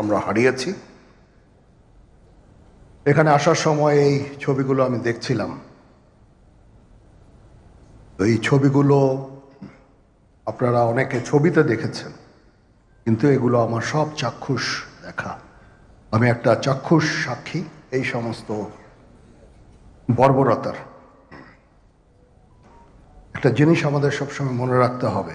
আমরা হারিয়েছি। এখানে আসার সময় এই ছবিগুলো আমি দেখছিলাম। এই ছবিগুলো আপনারা অনেকে ছবিতে দেখেছেন, কিন্তু এগুলো আমার সব চাক্ষুষ দেখা। আমি একটা চাক্ষুষ সাক্ষী, এই সমস্ত বর্বরতার। একটা জিনিস আমাদের সবসময় মনে রাখতে হবে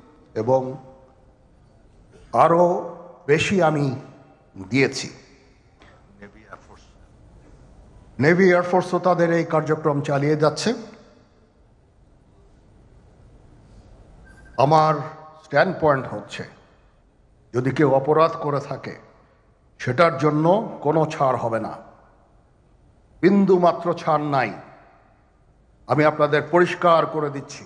এবং আরও বেশি আমি দিয়েছি। নেভি এয়ারফোর্সও তাদের এই কার্যক্রম চালিয়ে যাচ্ছে। আমার স্ট্যান্ড পয়েন্ট হচ্ছে যদি কেউ অপরাধ করে থাকে সেটার জন্য কোনো ছাড় হবে না। বিন্দু মাত্র ছাড় নাই। আমি আপনাদের পরিষ্কার করে দিচ্ছি।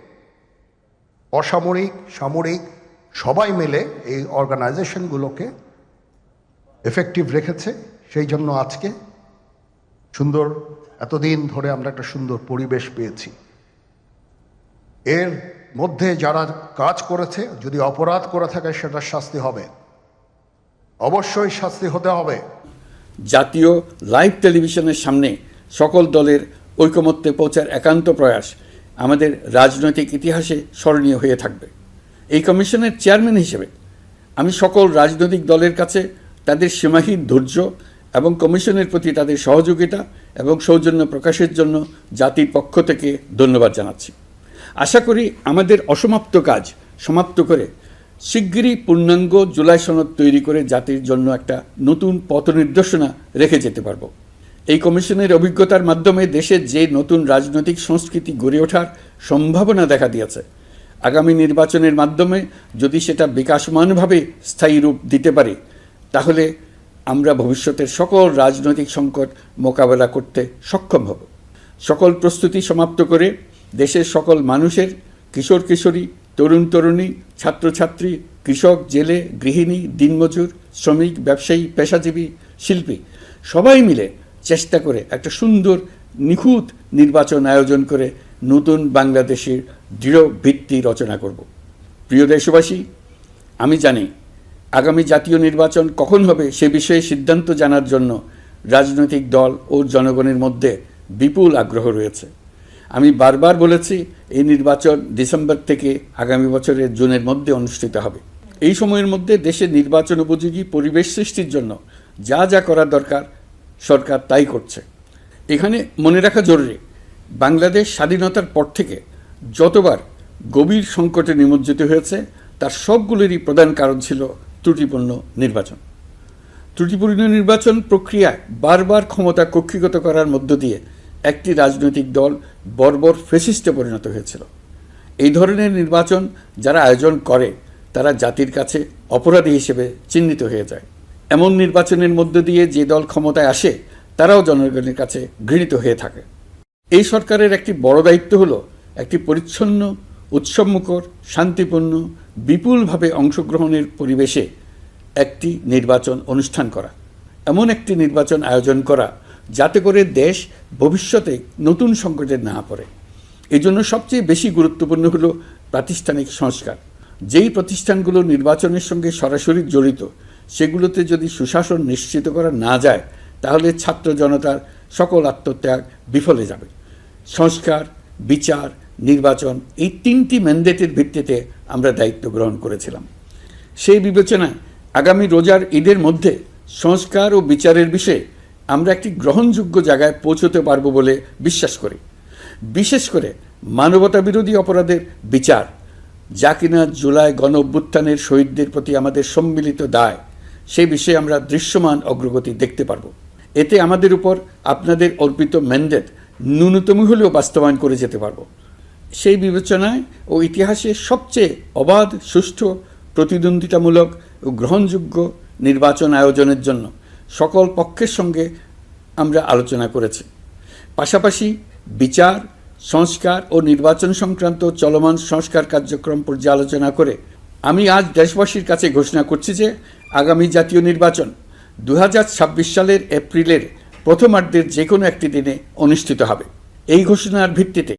অসামরিক, সামরিক, সবাই মিলে এই অর্গানাইজেশনগুলোকে এফেক্টিভ রেখেছে। সেই জন্য আজকে সুন্দর, এতদিন ধরে আমরা একটা সুন্দর পরিবেশ পেয়েছি। এর মধ্যে যারা কাজ করেছে, যদি অপরাধ করে থাকে, সেটা শাস্তি হবে। অবশ্যই শাস্তি হতে হবে। জাতীয় লাইভ টেলিভিশনের সামনে সকল দলের ঐকমত্যে পৌঁছার একান্ত প্রয়াস। আমাদের রাজনৈতিক ইতিহাসে স্মরণীয় হয়ে থাকবে। এই কমিশনের চেয়ারম্যান হিসেবে আমি সকল রাজনৈতিক দলের কাছে তাদের সীমাহীন ধৈর্য এবং কমিশনের প্রতি তাদের সহযোগিতা এবং সৌজন্য প্রকাশের জন্য জাতির পক্ষ থেকে ধন্যবাদ জানাচ্ছি। আশা করি আমাদের অসমাপ্ত কাজ সমাপ্ত করে শিগগিরই পূর্ণাঙ্গ জুলাই সনদ তৈরি করে জাতির জন্য একটা নতুন পথ নির্দেশনা রেখে যেতে পারব। এই কমিশনের অভিজ্ঞতার মাধ্যমে দেশের যে নতুন রাজনৈতিক সংস্কৃতি গড়ে ওঠার সম্ভাবনা দেখা দিয়েছে। আগামী নির্বাচনের মাধ্যমে যদি সেটা বিকাশমানভাবে স্থায়ী রূপ দিতে পারে, তাহলে আমরা ভবিষ্যতের সকল রাজনৈতিক সংকট মোকাবেলা করতে সক্ষম হব। সকল প্রস্তুতি সমাপ্ত করে দেশের সকল মানুষের কিশোর কিশোরী, তরুণ তরুণী, ছাত্রছাত্রী, কৃষক, জেলে, গৃহিণী, দিনমজুর, শ্রমিক, ব্যবসায়ী, পেশাজীবী, শিল্পী সবাই মিলে চেষ্টা করে একটা সুন্দর, নিখুঁত নির্বাচন আয়োজন করে নতুন বাংলাদেশের দৃঢ় ভিত্তি রচনা করব। প্রিয় দেশবাসী, আমি জানি আগামী জাতীয় নির্বাচন কখন হবে সে বিষয়ে সিদ্ধান্ত জানার জন্য রাজনৈতিক দল ও জনগণের মধ্যে বিপুল আগ্রহ রয়েছে। আমি বারবার বলেছি, এই নির্বাচন ডিসেম্বর থেকে আগামী বছরের জুনের মধ্যে অনুষ্ঠিত হবে। এই সময়ের মধ্যে দেশের নির্বাচন উপযোগী পরিবেশ সৃষ্টির জন্য যা যা করা দরকার সরকার তাই করছে। এখানে মনে রাখা জরুরি, বাংলাদেশ স্বাধীনতার পর থেকে যতবার গভীর সংকটে নিমজ্জিত হয়েছে, তার সবগুলোরই প্রধান কারণ ছিল ত্রুটিপূর্ণ নির্বাচন। ত্রুটিপূর্ণ নির্বাচন প্রক্রিয়ায় বারবার ক্ষমতা কক্ষিগত করার মধ্য দিয়ে একটি রাজনৈতিক দল বর্বর ফেসিস্টে পরিণত হয়েছিল। এই ধরনের নির্বাচন যারা আয়োজন করে, তারা জাতির কাছে অপরাধী হিসেবে চিহ্নিত হয়ে যায়। এমন নির্বাচনের মধ্য দিয়ে যে দল ক্ষমতায় আসে, তারাও জনগণের কাছে ঘৃণিত হয়ে থাকে। এই সরকারের একটি বড় দায়িত্ব হলো একটি পরিচ্ছন্ন, উৎসবমুখর, শান্তিপূর্ণ, বিপুলভাবে অংশগ্রহণের পরিবেশে একটি নির্বাচন অনুষ্ঠান করা, এমন একটি নির্বাচন আয়োজন করা যাতে করে দেশ ভবিষ্যতে নতুন সংকটে না পড়ে। এই জন্য সবচেয়ে বেশি গুরুত্বপূর্ণ হলো প্রাতিষ্ঠানিক সংস্কার। যেই প্রতিষ্ঠানগুলো নির্বাচনের সঙ্গে সরাসরি জড়িত সেগুলোতে যদি সুশাসন নিশ্চিত করা না যায়, তাহলে ছাত্র জনতার সকল আত্মত্যাগ বিফলে যাবে। সংস্কার, বিচার, নির্বাচন এই তিনটি ম্যান্ডেটের ভিত্তিতে আমরা দায়িত্ব গ্রহণ করেছিলাম। সেই বিবেচনায় আগামী রোজার ঈদের মধ্যে সংস্কার ও বিচারের বিষয়ে আমরা একটি গ্রহণযোগ্য জায়গায় পৌঁছতে পারব বলে বিশ্বাস করি। বিশেষ করে মানবতা বিরোধী অপরাধের বিচার, যা কিনা জুলাই গণ অভ্যুত্থানের শহীদদের প্রতি আমাদের সম্মিলিত দায় সেই বিষয়ে আমরা দৃশ্যমান অগ্রগতি দেখতে পারব। এতে আমাদের উপর আপনাদের অর্পিত ম্যান্ডেট ন্যূনতম হলেও বাস্তবায়ন করে যেতে পারব। সেই বিবেচনায় ও ইতিহাসে সবচেয়ে অবাধ, সুষ্ঠু, প্রতিদ্বন্দ্বিতামূলক ও গ্রহণযোগ্য নির্বাচন আয়োজনের জন্য সকল পক্ষের সঙ্গে আমরা আলোচনা করেছি। পাশাপাশি বিচার, সংস্কার ও নির্বাচন সংক্রান্ত চলমান সংস্কার কার্যক্রম পর্যালোচনা করে আমি আজ দেশবাসীর কাছে ঘোষণা করছি যে আগামী জাতীয় নির্বাচন দু হাজার ছাব্বিশ সালের এপ্রিলের প্রথমার্ধের যে কোনো একটি দিনে অনুষ্ঠিত হবে। এই ঘোষণার ভিত্তিতে